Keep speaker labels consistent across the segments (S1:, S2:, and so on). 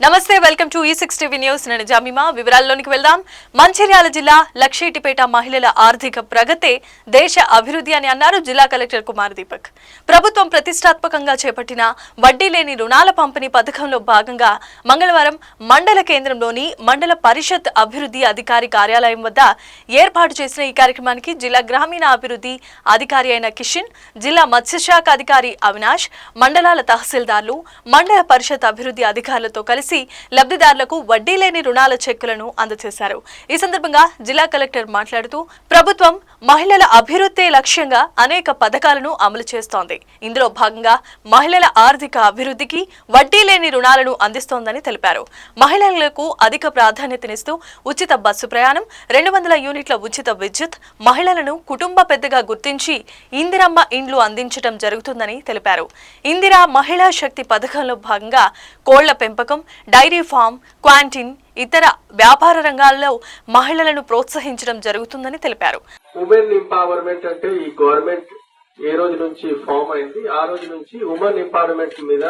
S1: నమస్తే welcome to ఈ six TV news నేను జమీమా. వివరాల్లోనికి వెళ్దాం. మంచిర్యాల జిల్లా లక్షేటిపేట మహిళల ఆర్థిక ప్రగతే దేశ అభివృద్ధి అని అన్నారు జిల్లా కలెక్టర్ కుమార్ దీపక్. ప్రభుత్వం ప్రతిష్టాత్మకంగా చేపట్టిన వడ్డీ లేని రుణాల పంపిణీ పథకంలో భాగంగా మంగళవారం మండల కేంద్రంలోని మండల పరిషత్ అభివృద్ధి అధికారి కార్యాలయం వద్ద ఏర్పాటు చేసిన ఈ కార్యక్రమానికి జిల్లా గ్రామీణ అభివృద్ధి అధికారి అయిన కిషన్ జిల్లా మత్స్యశాఖ అధికారి అవినాష్ మండలాల తహసీల్దార్లు మండల పరిషత్ అభివృద్ధి అధికారులతో కలిసి లబ్ధిదారులకు వడ్డీ లేని రుణాల చెక్కులను అందజేశారు. ఈ సందర్భంగా జిల్లా కలెక్టర్ మాట్లాడుతూ ప్రభుత్వం మహిళల అభివృద్ధి లక్ష్యంగా అనేక పథకాలను అమలు చేస్తోంది. ఇందులో భాగంగా మహిళల ఆర్థిక అభివృద్ధికి వడ్డీ లేని రుణాలను అందిస్తోందని తెలిపారు. మహిళలకు అధిక ప్రాధాన్యతనిస్తూ ఉచిత బస్సు ప్రయాణం రెండు వందల యూనిట్ల ఉచిత విద్యుత్ మహిళలను కుటుంబ పెద్దగా గుర్తించి ఇందిరమ్మ ఇండ్లు అందించడం జరుగుతుందని తెలిపారు. ఇందిరా మహిళా శక్తి పథకంలో భాగంగా కోళ్ళ పెంపకం డైరీ ఫామ్ క్వాంటిన్ ఇతర వ్యాపార రంగాల్లో మహిళలను ప్రోత్సహించడం జరుగుతుందని తెలిపారు.
S2: ఉమెన్ ఎంపవర్మెంట్ అంటే ఈ గవర్నమెంట్ ఏ రోజు నుంచి ఫామ్ అయింది ఆ రోజు నుంచి ఉమెన్ ఎంపవర్మెంట్ మీద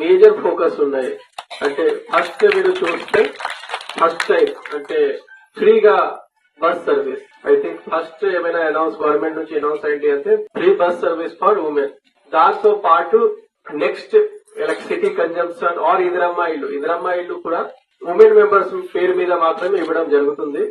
S2: మేజర్ ఫోకస్ ఉన్నాయి. అంటే ఫస్ట్ మీరు చూస్తే ఫస్ట్ టైం అంటే ఫ్రీగా bus service I think first ఏమైనా అనౌన్స్ గవర్నమెంట్ నుంచి అనౌన్స్ అయింది అంటే free bus service for women దాంతో పాటు next electricity consumption or Indiramma ఇల్లు ఇందిరమ్మ ఇల్లు కూడా ఉమెన్ మెంబర్స్ పేరు మీద మాత్రమే ఇవ్వడం జరుగుతుంది.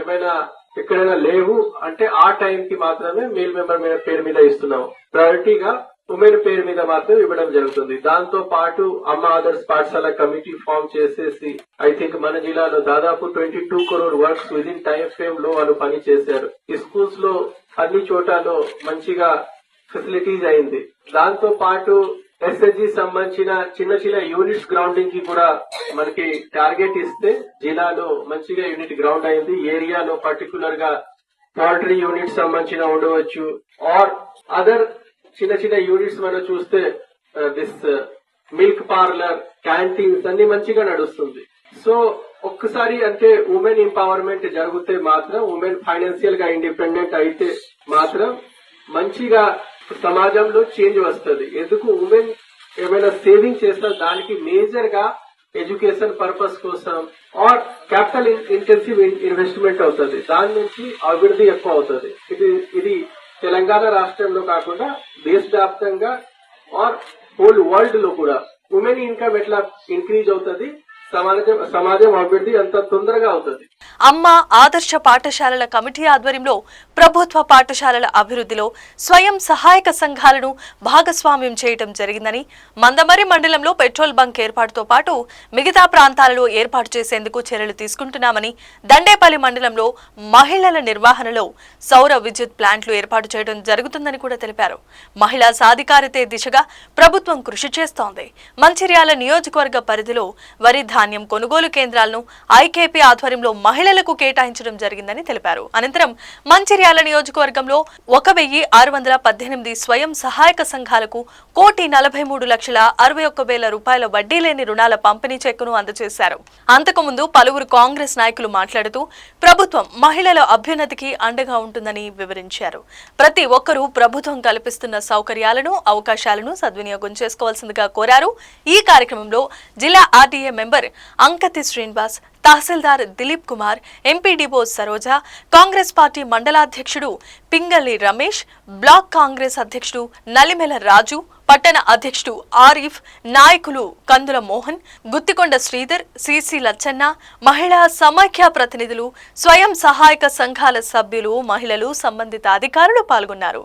S2: ఏమైనా ఎక్కడైనా లేవు అంటే ఆ టైం కి మాత్రమే మేల్ మెంబర్ మీద పేరు మీద ఇస్తున్నాము. ప్రయారిటీగా ఉమెన్ పేరు మీద మాత్రం ఇవ్వడం జరుగుతుంది. దాంతో పాటు అమ్మ ఆదర్శ్ పాఠశాల కమిటీ ఫామ్ చేసేసి ఐ థింక్ మన జిల్లాలో దాదాపు twenty two crore works with in time ఫ్రేమ్లో వాళ్ళు పని చేశారు. ఈ స్కూల్స్లో అన్ని చోటాలో మంచిగా ఫెసిలిటీస్ అయింది. దాంతో పాటు ఎస్ఎస్జి సంబంధించిన చిన్న చిన్న యూనిట్స్ గ్రౌండింగ్కి కూడా మనకి టార్గెట్ ఇస్తే జిల్లాలో మంచిగా యూనిట్ గ్రౌండ్ అయింది. ఏరియాలో పర్టికులర్గా పౌల్ట్రీ యూనిట్ సంబంధించిన ఉండవచ్చు. ఆర్ అదర్ చిన్న చిన్న యూనిట్స్ మనం చూస్తే దిస్ మిల్క్ పార్లర్ క్యాంటీన్స్ అన్ని మంచిగా నడుస్తుంది. సో ఒక్కసారి అంటే ఉమెన్ ఎంపవర్మెంట్ జరిగితే మాత్రం ఉమెన్ ఫైనాన్షియల్గా ఇండిపెండెంట్ అయితే మాత్రం మంచిగా సమాజంలో చేంజ్ వస్తుంది. ఎందుకు? ఉమెన్ ఏమైనా సేవింగ్ చేస్తే దానికి మేజర్గా ఎడ్యుకేషన్ పర్పస్ కోసం ఆర్ క్యాపిటల్ ఇంటెన్సివ్ ఇన్వెస్ట్మెంట్ అవుతుంది. దాని నుంచి అభివృద్ధి ఎక్కువ అవుతుంది. ఇది ఇది తెలంగాణ రాష్ట్రంలో కాకుండా దేశవ్యాప్తంగా ఆర్ హోల్ వరల్డ్లో కూడా ఉమెన్ ఇన్కమ్ ఎట్లా ఇంక్రీజ్ అవుతుంది? సమాజం సమాజం అభివృద్ధి అంత తొందరగా అవుతుంది?
S1: అమ్మ ఆదర్శ పాఠశాలల కమిటీ ఆధ్వర్యంలో ప్రభుత్వ పాఠశాలల అభివృద్ధిలో స్వయం సహాయక సంఘాలను భాగస్వామ్యం చేయడం జరిగిందని మందమరి మండలంలో పెట్రోల్ బంక్ ఏర్పాటుతో పాటు మిగతా ప్రాంతాలలో ఏర్పాటు చేసేందుకు చర్యలు తీసుకుంటున్నామని దండేపల్లి మండలంలో మహిళల నిర్వహణలో సౌర విద్యుత్ ప్లాంట్లు ఏర్పాటు చేయడం జరుగుతుందని కూడా తెలిపారు. మహిళా సాధికారితే దిశగా ప్రభుత్వం కృషి చేస్తోంది. మంచిర్యాల నియోజకవర్గ పరిధిలో వరి ధాన్యం కొనుగోలు కేంద్రాలను ఐకేపీ ఆధ్వర్యంలో మహిళలకు కేటాయించడం జరిగిందని తెలిపారు. అనంతరం మంచిర్యాల నియోజకవర్గంలో ఒక వెయ్యి ఆరు వందల పద్దెనిమిది స్వయం సహాయక సంఘాలకు కోటి నలభై మూడు లక్షల అరవై ఒక్క వేల రూపాయల వడ్డీ లేని రుణాల పంపిణీ చెక్కును అందజేశారు. అంతకుముందు పలువురు కాంగ్రెస్ నాయకులు మాట్లాడుతూ ప్రభుత్వం మహిళల అభ్యున్నతికి అండగా ఉంటుందని వివరించారు. ప్రతి ఒక్కరూ ప్రభుత్వం కల్పిస్తున్న సౌకర్యాలను అవకాశాలను సద్వినియోగం చేసుకోవాల్సిందిగా కోరారు. ఈ కార్యక్రమంలో జిల్లా ఆర్డీఏ మెంబర్ అంకతి శ్రీనివాస్ తహసీల్దార్ దిలీప్ కుమార్ ఎంపీడీఓ సరోజ కాంగ్రెస్ పార్టీ మండలాధ్యక్షుడు పింగళి రమేష్ బ్లాక్ కాంగ్రెస్ అధ్యక్షుడు నలిమెల రాజు పట్టణ అధ్యక్షుడు ఆరిఫ్ నాయకులు కందుల మోహన్ గుత్తికొండ శ్రీధర్ సిసి లచ్చన్న మహిళా సమాఖ్య ప్రతినిధులు స్వయం సహాయక సంఘాల సభ్యులు మహిళలు సంబంధిత అధికారులు పాల్గొన్నారు.